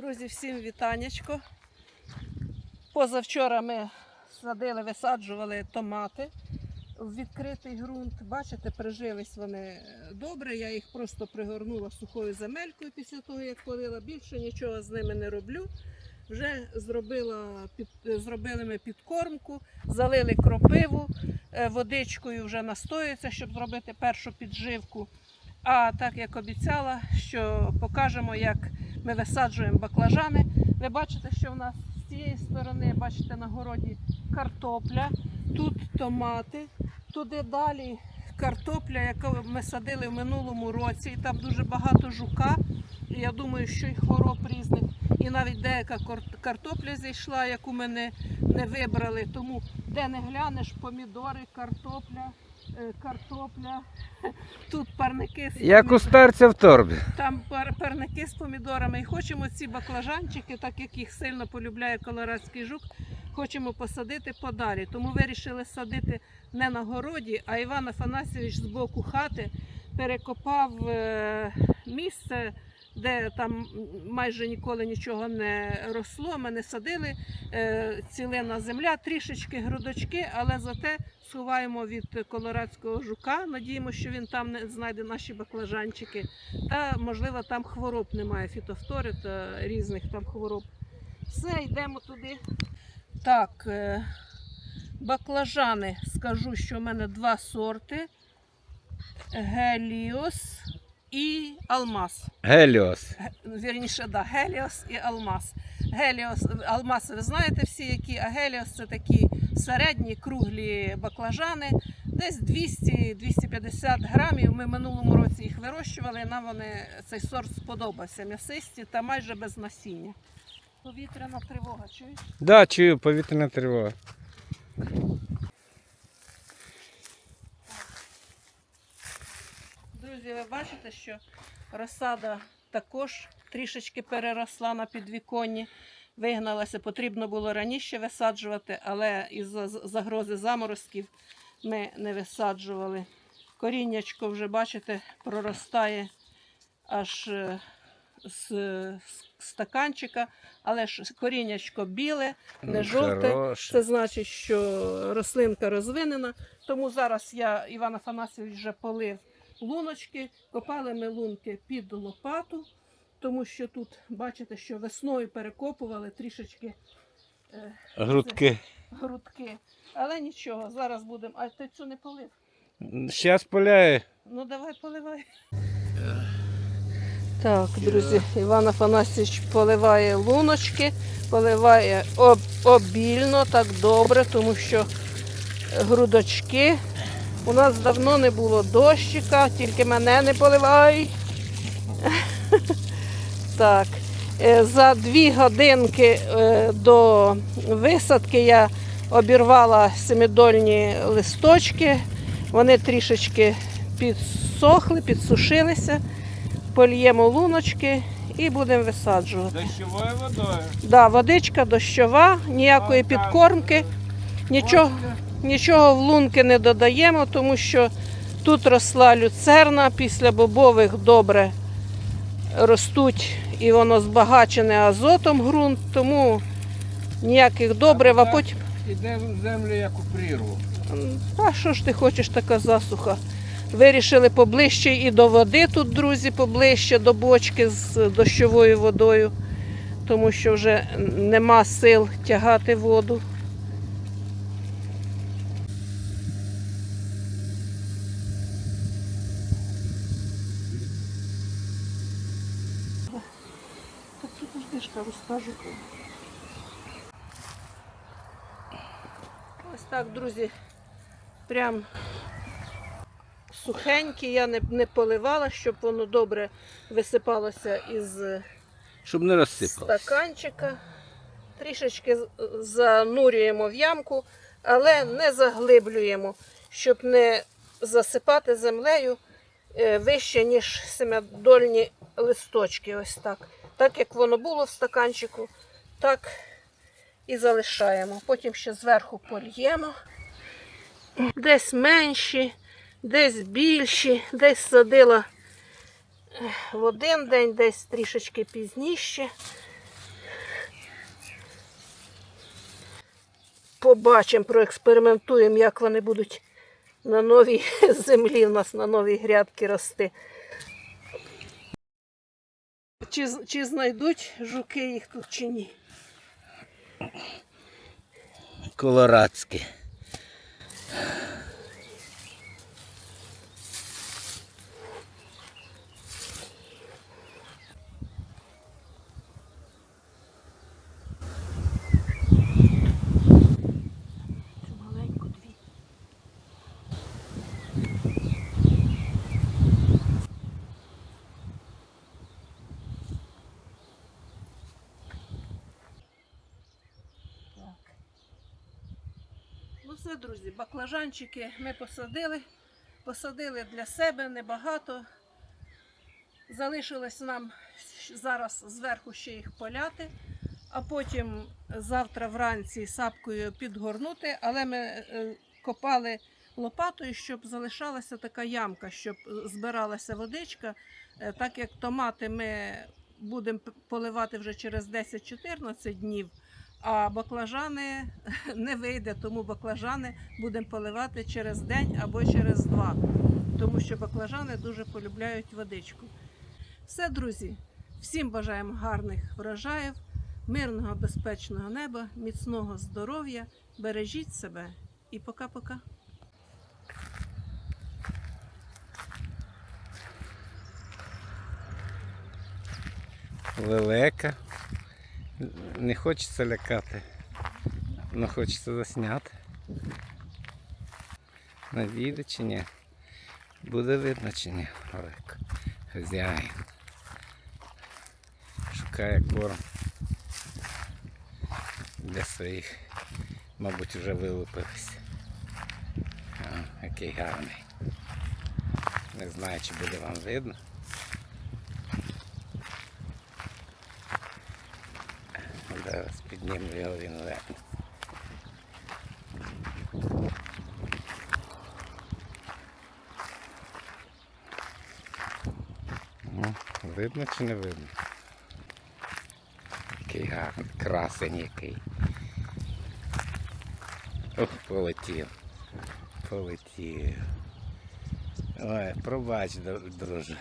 Друзі, всім вітанечко. Позавчора ми садили, висаджували томати в відкритий ґрунт. Бачите, прижились вони добре. Я їх просто пригорнула сухою земелькою після того, як полила. Більше нічого з ними не роблю. Вже зробила під, зробили ми підкормку, залили кропиву, е, водичкою вже настоюється, щоб зробити першу підживку. А так як обіцяла, що покажемо, як ми висаджуємо баклажани. Ви бачите, що в нас з цієї сторони, бачите, на городі картопля, тут томати, туди далі картопля, яку ми садили в минулому році, і там дуже багато жука. Я думаю, що й хвороб різних. І навіть деяка картопля зійшла, яку ми не, не вибрали. Тому де не глянеш, помідори, картопля, картопля. Тут парники з Як у старця в торбі. там пар- парники з помідорами. І хочемо ці баклажанчики, так як їх сильно полюбляє колорадський жук, хочемо посадити подалі. Тому вирішили садити не на городі, а Іван Афанасьович з боку хати перекопав е, місце. Де там майже ніколи нічого не росло, ми не садили, е, цілина земля, трішечки грудочки, але зате сховаємо від колорадського жука. Надіємо, що він там не знайде наші баклажанчики. Та можливо там хвороб немає, фітофтори та різних там хвороб. Все, йдемо туди. Так, е, баклажани скажу, що в мене два сорти: Геліос і Алмаз. Геліос. Вірніше, да, Геліос і Алмаз. Геліос, Алмаз, ви знаєте всі, які, а Геліос це такі середні круглі баклажани. Десь 200-250 грамів. Ми минулому році їх вирощували. Нам вони цей сорт сподобався. М'ясисті та майже без насіння. Повітряна тривога, чуєш? Да, чую, повітряна тривога. Друзі, ви бачите, що розсада також трішечки переросла на підвіконні, вигналася. Потрібно було раніше висаджувати, але із-за загрози заморозків ми не висаджували. Коріннячко вже, бачите, проростає аж е, з з стаканчика, але ж коріннячко біле, не жовте. Хороше. Це значить, що рослинка розвинена. Тому зараз я, Іван Афанасьович, вже полив луночки. Копали ми лунки під лопату, тому що тут, бачите, що весною перекопували трішечки е, Грудки. грудки. Але нічого, зараз будемо. А ти цю не полив? Щас поляє. Ну давай поливай. Так, друзі, Іван Афанасьович поливає луночки, поливає об, обільно, так добре, тому що грудочки. У нас давно не було дощика, тільки мене не поливають. Так. е, За дві годинки е, до висадки я обірвала семидольні листочки. Вони трішечки підсохли, підсушилися. Польємо луночки і будемо висаджувати. Дощовою водою. Да, водичка дощова, ніякої підкормки, нічого, нічого в лунки не додаємо, тому що тут росла люцерна, після бобових добре ростуть і воно збагачене азотом ґрунт, тому ніяких добрив, а потім. Іде в землю, як у прірву. А що ж ти хочеш така засуха? Вирішили поближче і до води тут, друзі, поближче до бочки з дощовою водою, тому що вже нема сил тягати воду. Так подожди, ж розкажу. Ось так, друзі, прям сухенькі, я не, не поливала, щоб воно добре висипалося із Щоб не стаканчика. Трішечки занурюємо в ямку, але не заглиблюємо, щоб не засипати землею е, вище, ніж семидольні листочки. Ось так. Так як воно було в стаканчику, так і залишаємо. Потім ще зверху польємо. Десь менші, десь більші, десь садила в один день, десь трішечки пізніше. Побачимо, проекспериментуємо, як вони будуть на новій землі у нас на новій грядки рости. Чи, чи знайдуть жуки їх тут чи ні? Колорадське. Цю маленьку дві. Так. Ну все, друзі, баклажанчики ми посадили. Посадили для себе небагато. Залишилось нам зараз зверху ще їх поляти, а потім завтра вранці сапкою підгорнути, але ми е, копали лопатою, щоб залишалася така ямка, щоб збиралася водичка. Е, Так як томати ми будемо поливати вже через 10-14 днів, а баклажани не вийде, тому баклажани будемо поливати через день або через два, тому що баклажани дуже полюбляють водичку. Все, друзі, всім бажаємо гарних врожаїв, мирного, безпечного неба, міцного здоров'я. Бережіть себе і пока-пока. Лелека. Не хочеться лякати. але хочеться засняти. Навіде чи ні? Буде видно чи ні, Олег. Хазяїн. Шукає корм для своїх. Мабуть, вже вилупилися. А, який гарний. Не знаю, чи буде вам видно. Підніму його легне. Ну, видно чи не видно? Який гарний, красень який. Ох, полетів. Полетів. Ой, пробач, друже.